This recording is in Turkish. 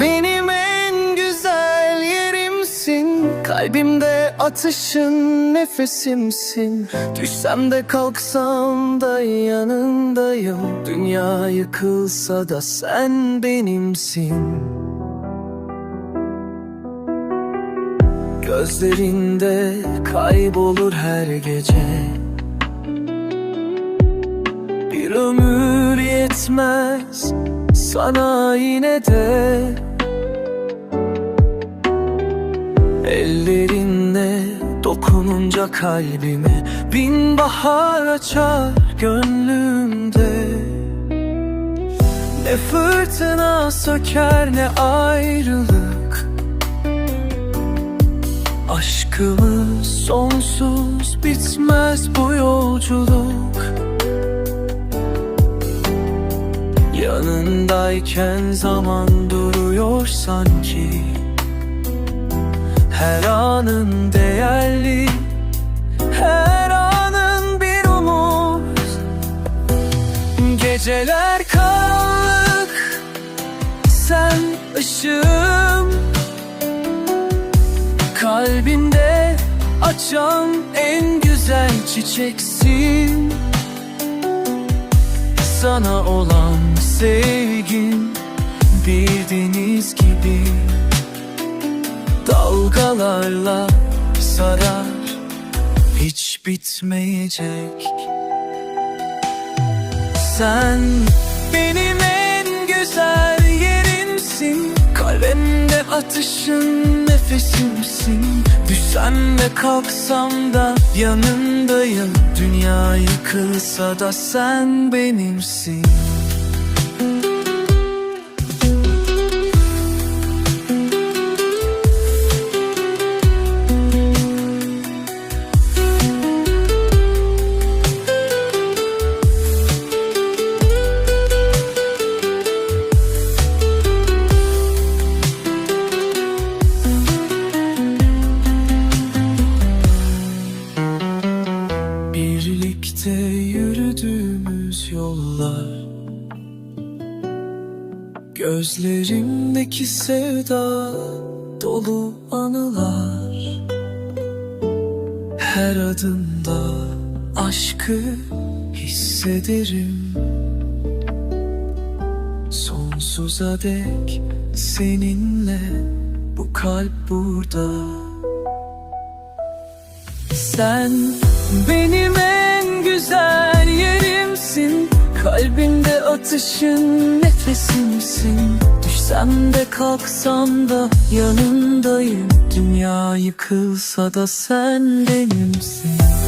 Benim en güzel yerimsin. Kalbimde atışın nefesimsin. Düşsem de kalksam da yanındayım. Dünya yıkılsa da sen benimsin. Gözlerinde kaybolur her gece. Bir ömür yetmez sana yine de. Ellerinle dokununca kalbime Bin bahar açar gönlümde. Ne fırtına söker ne ayrılık. Aşkımız sonsuz bitmez bu yolculuk Yanındayken zaman duruyor sanki. Her anın değerli Her anın bir umut. Geceler karanlık Sen ışığım. Kalbinde açan en güzel çiçeksin Sana olan sevgim bir deniz gibi Dalgalarla sarar hiç bitmeyecek. Sen benim en güzel yerimsin Kalbimde atışın nefesimsin. Düşsem de kalksam da yanındayım Dünya yıkılsa da sen benimsin Gözlerimdeki sevda dolu anılar. Her adımda aşkı hissederim. Sonsuza dek seninle bu kalp burada. Sen benim en güzel yerimsin. Kalbimde atışın nefesimsin. Düşsem de kalksam da yanındayım. Dünya yıkılsa da sen benimsin